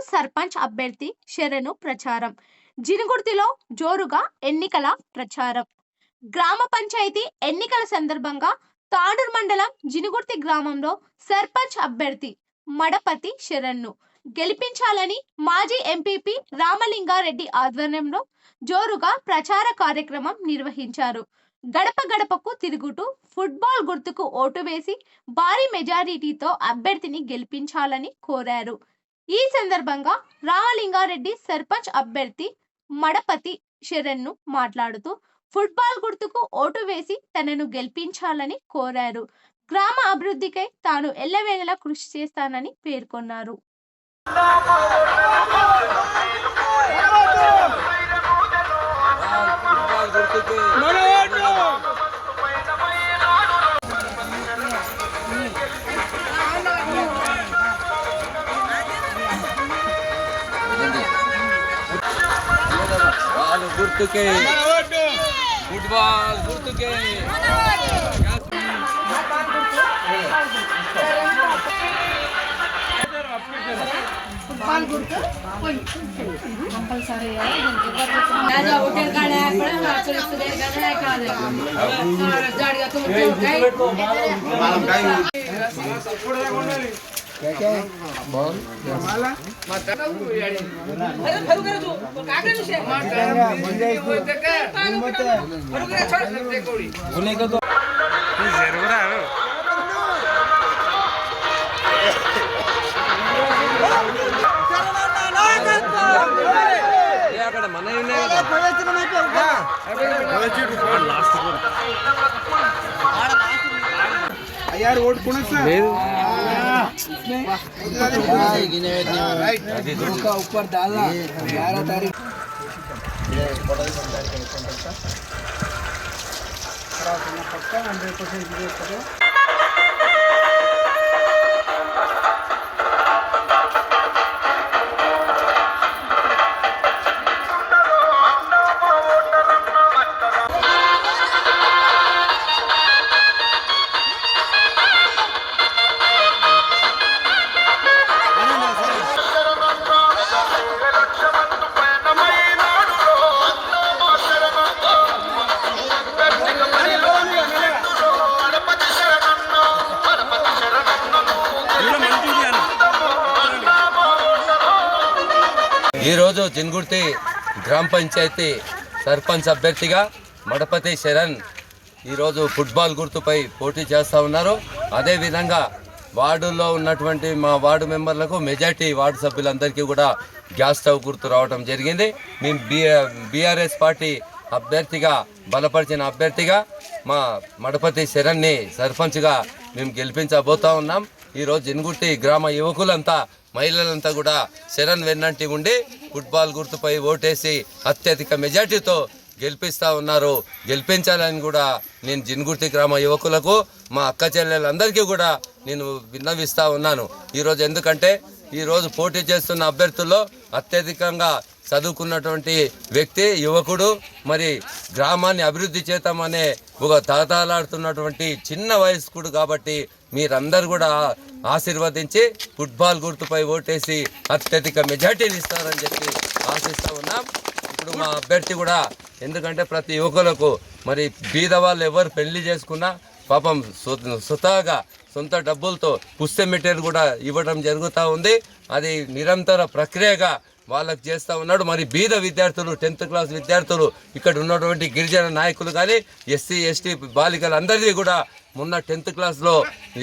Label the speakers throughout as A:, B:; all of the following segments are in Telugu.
A: సర్పంచ్ అభ్యర్థి శరణు ప్రచారం. జినుగుర్తిలో జోరుగా ఎన్నికల ప్రచారం. గ్రామ పంచాయతీ ఎన్నికల సందర్భంగా తాడూరు మండలం జినుగుర్తి గ్రామంలో సర్పంచ్ అభ్యర్థి మడపతి శరణ్ను గెలిపించాలని మాజీ ఎంపీపీ రామలింగారెడ్డి ఆధ్వర్యంలో జోరుగా ప్రచార కార్యక్రమం నిర్వహించారు. గడప గడపకు తిరుగుతూ ఫుట్బాల్ గుర్తుకు ఓటు వేసి భారీ మెజారిటీతో అభ్యర్థిని గెలిపించాలని కోరారు. ఈ సందర్భంగా రామలింగారెడ్డి సర్పంచ్ అభ్యర్థి మడపతి శరణ్ను మాట్లాడుతూ ఫుట్బాల్ గుర్తుకు ఓటు వేసి తనను గెలిపించాలని కోరారు. గ్రామ అభివృద్ధికై తాను ఎల్లవేళలా కృషి చేస్తానని పేర్కొన్నారు.
B: బాల్ గుర్తుకే ఫుట్బాల్ గుర్తుకే
C: ఫుట్బాల్ గుర్తు కంపల్సరీ హోటల్
B: కాడ కాదు బాల్ అయ్యారు ఓటు
D: కొనసా లేదు ઉપર
B: ડાલા
D: ગ્યાरह તારીख पक्का हंड्रेड परसेंट
B: ఈరోజు జిన్గుర్తి గ్రామ పంచాయతీ సర్పంచ్ అభ్యర్థిగా మడపతి శరణ్ ఈరోజు ఫుట్బాల్ గుర్తుపై పోటీ చేస్తూ ఉన్నారు. అదేవిధంగా వార్డుల్లో ఉన్నటువంటి మా వార్డు మెంబర్లకు మెజార్టీ వార్డు సభ్యులందరికీ కూడా గ్యాస్ స్టవ్ గుర్తు రావడం జరిగింది. మేము బి బీఆర్ఎస్ పార్టీ అభ్యర్థిగా బలపరిచిన అభ్యర్థిగా మా మడపతి శరణ్ని సర్పంచ్గా మేము గెలిపించబోతా ఉన్నాం. ఈరోజు జిన్గుర్తి గ్రామ యువకులంతా మహిళలంతా కూడా శరణ్ వెన్నంటి ఉండి ఫుట్బాల్ గుర్తుపై ఓటేసి అత్యధిక మెజార్టీతో గెలిపిస్తూ ఉన్నారు. గెలిపించాలని కూడా నేను జిన్గుర్తి గ్రామ యువకులకు మా అక్క చెల్లెలందరికీ కూడా నేను విన్నవిస్తూ ఉన్నాను. ఈరోజు ఎందుకంటే ఈరోజు పోటీ చేస్తున్న అభ్యర్థుల్లో అత్యధికంగా చదువుకున్నటువంటి వ్యక్తి యువకుడు మరి గ్రామాన్ని అభివృద్ధి చేద్దామనే ఒక తహతలాడుతున్నటువంటి చిన్న వయస్కుడు కాబట్టి మీరందరూ కూడా ఆశీర్వదించి ఫుట్బాల్ గుర్తుపై ఓటేసి అత్యధిక మెజార్టీని ఇస్తారని చెప్పి ఆశిస్తూ ఉన్నాం. ఇప్పుడు మా అభ్యర్థి కూడా ఎందుకంటే ప్రతి యువకులకు మరి బీద వాళ్ళు ఎవరు పెళ్ళి చేసుకున్నా పాపం సు- సుతాగా సొంత డబ్బులతో పుస్తె మెటీరియల్ కూడా ఇవ్వడం జరుగుతూ ఉంది. అది నిరంతర ప్రక్రియగా వాళ్ళకి చేస్తూ ఉన్నాడు. మరి బీద విద్యార్థులు టెన్త్ క్లాస్ విద్యార్థులు ఇక్కడ ఉన్నటువంటి గిరిజన నాయకులు కానీ ఎస్సీ ఎస్టీ బాలికలందరిది కూడా మొన్న టెన్త్ క్లాస్లో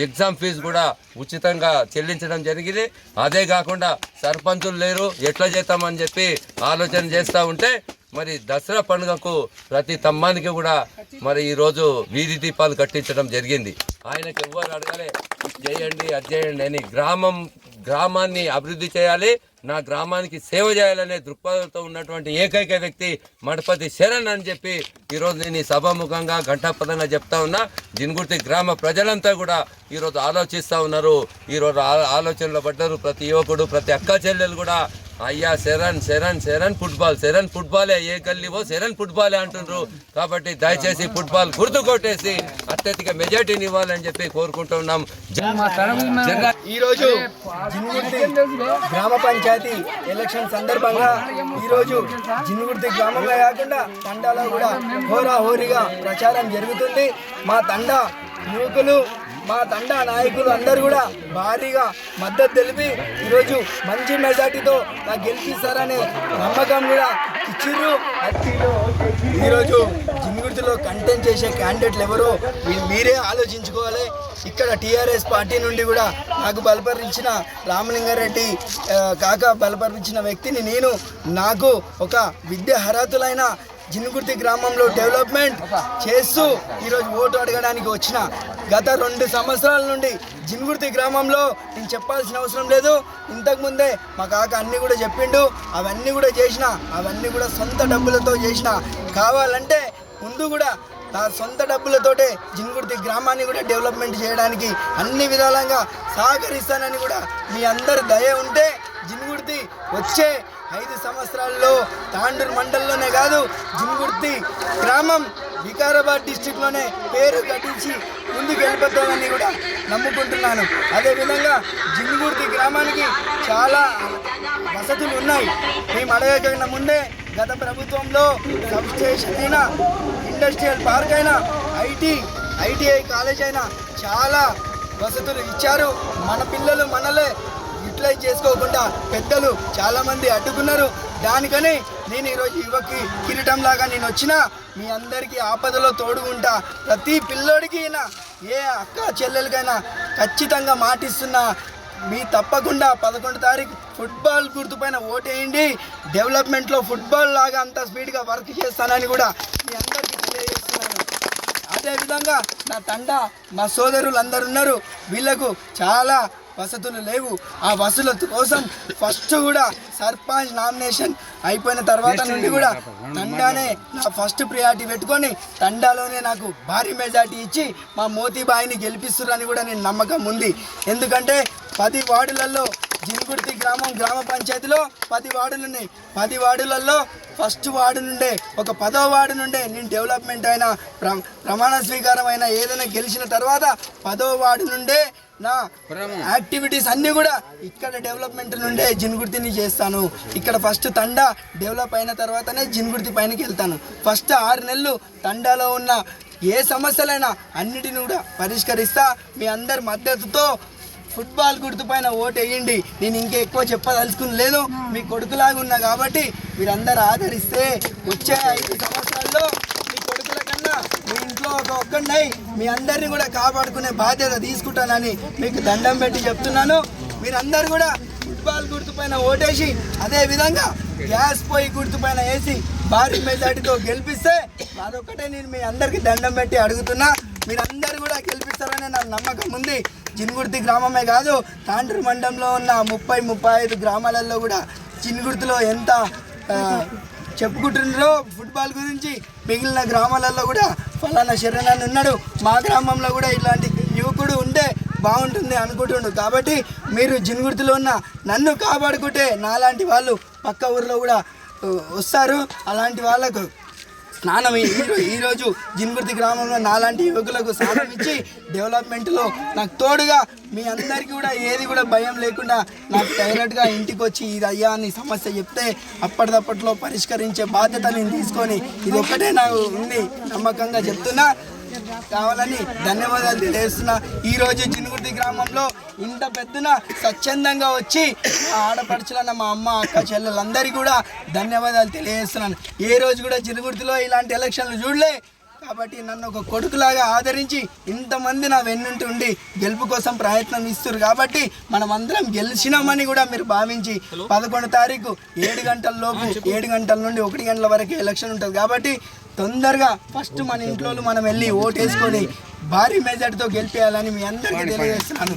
B: ఎగ్జామ్ ఫీజు కూడా ఉచితంగా చెల్లించడం జరిగింది. అదే కాకుండా సర్పంచులు లేరు. ఎట్లా చేస్తామని చెప్పి ఆలోచన చేస్తూ ఉంటే మరి దసరా పండుగకు ప్రతి తమ్మానికి కూడా మరి ఈరోజు వీధి దీపాలు కట్టించడం జరిగింది. ఆయనకి ఎవ్వరు అడగాలి చేయండి అది చేయండి అని గ్రామం గ్రామాన్ని అభివృద్ధి చేయాలి నా గ్రామానికి సేవ చేయాలనే దృక్పథంతో ఉన్నటువంటి ఏకైక వ్యక్తి మడపతి శరణ్ అని చెప్పి ఈరోజు నేను ఈ సభాముఖంగా ఘంటాపదంగా చెప్తా ఉన్నా. జిన్గుర్తి గ్రామ ప్రజలంతా కూడా ఈరోజు ఆలోచిస్తూ ఉన్నారు. ఈరోజు ఆ- ఆలోచనలో పడ్డారు ప్రతి యువకుడు ప్రతి అక్క చెల్లెలు కూడా అయ్యా శరణ్ శరణ్ శరణ్ ఫుట్బాల్ శరణ్ ఫుట్బాలే ఏ గల్లీవో శరణ్ ఫుట్బాలే అంటుండ్రు. కాబట్టి దయచేసి ఫుట్బాల్ గుర్తు కొట్టేసి అత్యధిక మెజార్టీని ఇవ్వాలని చెప్పి కోరుకుంటున్నాం
D: ఈరోజు గ్రామ పంచాయతీ ఎలక్షన్ సందర్భంగా ఈరోజు జిన్గుర్తి గ్రామంలో కాకుండా తండాలో కూడా హోరాహోరీగా ప్రచారం జరుగుతుంది. మా తండా యువకులు మా తండా నాయకులు అందరూ కూడా భారీగా మద్దతు తెలిపి ఈరోజు మంచి మెజార్టీతో నాకు గెలిపిస్తారనే నమ్మకం కూడా ఇచ్చిర్రు. ఈరోజు జిన్గుర్తిలో కంటెంట్ చేసే క్యాండిడేట్లు ఎవరో మీరే ఆలోచించుకోవాలి. ఇక్కడ టీఆర్ఎస్ పార్టీ నుండి కూడా నాకు బలపరించిన రామలింగారెడ్డి కాక బలపరించిన వ్యక్తిని నేను నాకు ఒక విద్య అర్హతులైన జిన్గుర్తి గ్రామంలో డెవలప్మెంట్ చేస్తూ ఈరోజు ఓటు అడగడానికి వచ్చిన గత రెండు సంవత్సరాల నుండి జిన్గుర్తి గ్రామంలో నేను చెప్పాల్సిన అవసరం లేదు. ఇంతకుముందే మా కాక అన్నీ కూడా చెప్పిండు. అవన్నీ కూడా చేసిన అవన్నీ కూడా సొంత డబ్బులతో చేసిన. కావాలంటే ముందు కూడా నా సొంత డబ్బులతోటే జింగుర్తి గ్రామాన్ని కూడా డెవలప్మెంట్ చేయడానికి అన్ని విధాలంగా సహకరిస్తానని కూడా మీ అందరి దయ ఉంటే జిన్గుర్తి వచ్చే ఐదు సంవత్సరాల్లో తాండూరు మండలంలోనే కాదు జింగుర్తి గ్రామం వికారాబాద్ డిస్టిక్లోనే పేరు కట్టించి ముందుకు వెళ్ళిపోతామని కూడా నమ్ముకుంటున్నాను. అదేవిధంగా జిన్గుర్తి గ్రామానికి చాలా వసతులు ఉన్నాయి. మేము అడగకన్నా ముందే గత ప్రభుత్వంలో సబ్ స్టేషన్ అయినా ఇండస్ట్రియల్ పార్క్ అయినా ఐటీ ఐటీఐ కాలేజ్ అయినా చాలా వసతులు ఇచ్చారు. మన పిల్లలు మనలే యూటిలైజ్ చేసుకోకుండా పెద్దలు చాలామంది అడ్డుకున్నారు. దానికని నేను ఈరోజు యువకి కిరీటం లాగా నేను వచ్చిన మీ అందరికీ ఆపదలో తోడుకుంటా ప్రతి పిల్లోడికి అయినా ఏ అక్క చెల్లెలకైనా ఖచ్చితంగా మాటిస్తున్నా. మీ తప్పకుండా పదకొండు తారీఖు ఫుట్బాల్ గుర్తుపైన ఓటేయండి. డెవలప్మెంట్లో ఫుట్బాల్ లాగా అంత స్పీడ్గా వర్క్ చేస్తానని కూడా మీ అందరికీ తెలియజేస్తున్నాను. అదేవిధంగా నా తండ మా సోదరులు అందరు ఉన్నారు. వీళ్ళకు చాలా వసతులు లేవు. ఆ వసతుల కోసం ఫస్ట్ కూడా సర్పంచ్ నామినేషన్ అయిపోయిన తర్వాత నుండి కూడా తండానే నా ఫస్ట్ ప్రియారిటీ పెట్టుకొని తండాలోనే నాకు భారీ మెజార్టీ ఇచ్చి మా మోతీబాయిని గెలిపిస్తురని కూడా నేను నమ్మకం ఉంది. ఎందుకంటే పది వార్డులలో జిన్గుర్తి గ్రామం గ్రామ పంచాయతీలో పది వార్డులు ఉన్నాయి పది వార్డులలో ఫస్ట్ వార్డు నుండే ఒక పదో వార్డు నుండే నేను డెవలప్మెంట్ అయిన ప్ర ప్రమాణ స్వీకారం అయిన ఏదైనా గెలిచిన తర్వాత పదో వార్డు నుండే నా యాక్టివిటీస్ అన్నీ కూడా ఇక్కడ డెవలప్మెంట్ నుండే జిన్గుర్తిని చేస్తాను. ఇక్కడ ఫస్ట్ తండా డెవలప్ అయిన తర్వాతనే జిన్గుర్తి పైనకి వెళ్తాను. ఫస్ట్ ఆరు నెలలు తండాలో ఉన్న ఏ సమస్యలైనా అన్నిటిని కూడా పరిష్కరిస్తా మీ అందరి మద్దతుతో ఫుట్బాల్ గుర్తుపైన ఓటు వేయండి నేను ఇంకా ఎక్కువ చెప్పదలుచుకుని లేదు మీ కొడుకులాగా ఉన్నా కాబట్టి మీరందరూ ఆదరిస్తే వచ్చే ఐదు సంవత్సరాల్లో మీ కొడుకుల కన్నా మీ ఇంట్లో ఒక ఒక్కడినై మీ అందరిని కూడా కాపాడుకునే బాధ్యత తీసుకుంటానని మీకు దండం పెట్టి చెప్తున్నాను. మీరందరూ కూడా ఫుట్బాల్ గుర్తుపైన ఓటేసి అదే విధంగా గ్యాస్ పొయ్యి గుర్తుపైన వేసి భారీ మెజార్టీతో గెలిపిస్తే అదొక్కటే నేను మీ అందరికీ దండం పెట్టి అడుగుతున్నా. మీరందరూ కూడా గెలిపిస్తారనే నా నమ్మకం ఉంది. చిన్గుర్తి గ్రామమే కాదు తాండ్రి మండలంలో ఉన్న ముప్పై ముప్పై ఐదు గ్రామాలలో కూడా చిన్గుర్తిలో ఎంత చెప్పుకుంటున్నారో ఫుట్బాల్ గురించి మిగిలిన గ్రామాలలో కూడా ఫలానా శరణాన్ని ఉన్నాడు. మా గ్రామంలో కూడా ఇలాంటి యువకుడు ఉంటే బాగుంటుంది అనుకుంటుండు. కాబట్టి మీరు జిన్గుర్తిలో ఉన్న నన్ను కాపాడుకుంటే నాలాంటి వాళ్ళు పక్క ఊర్లో కూడా వస్తారు. అలాంటి వాళ్ళకు స్నానం ఈరోజు జిన్గుర్తి గ్రామంలో నాలాంటి యువకులకు స్నానం ఇచ్చి డెవలప్మెంట్లో నాకు తోడుగా మీ అందరికీ కూడా ఏది కూడా భయం లేకుండా నాకు డైరెక్ట్గా ఇంటికి వచ్చి ఇది అయ్యా అని సమస్య చెప్తే అప్పటిదప్పట్లో పరిష్కరించే బాధ్యత నేను తీసుకొని ఇది ఒక్కటే నాకు ఉంది నమ్మకంగా చెప్తున్నా. కావాలని ధన్యవాదాలు తెలియజేస్తున్నా. ఈ రోజు జినుగుర్తి గ్రామంలో ఇంత పెద్దన స్వచ్ఛందంగా వచ్చి ఆడపడుచులన్న మా అమ్మ అక్క చెల్లెలందరికీ కూడా ధన్యవాదాలు తెలియజేస్తున్నాను. ఏ రోజు కూడా జినుగుర్తిలో ఇలాంటి ఎలక్షన్లు చూడలే. కాబట్టి నన్ను ఒక కొడుకులాగా ఆదరించి ఇంతమంది నా వెన్నుంటి ఉండి గెలుపు కోసం ప్రయత్నం ఇస్తారు కాబట్టి మనం అందరం గెలిచినామని కూడా మీరు భావించి పదకొండు తారీఖు ఏడు గంటల లోపు ఏడు గంటల నుండి ఒకటి గంటల వరకు ఎలక్షన్ ఉంటుంది. కాబట్టి తొందరగా ఫస్ట్ మన ఇంట్లో మనం వెళ్ళి ఓటు వేసుకొని భారీ మెజార్టీతో గెలిపేయాలని మీ అందరికీ తెలియజేస్తున్నాను.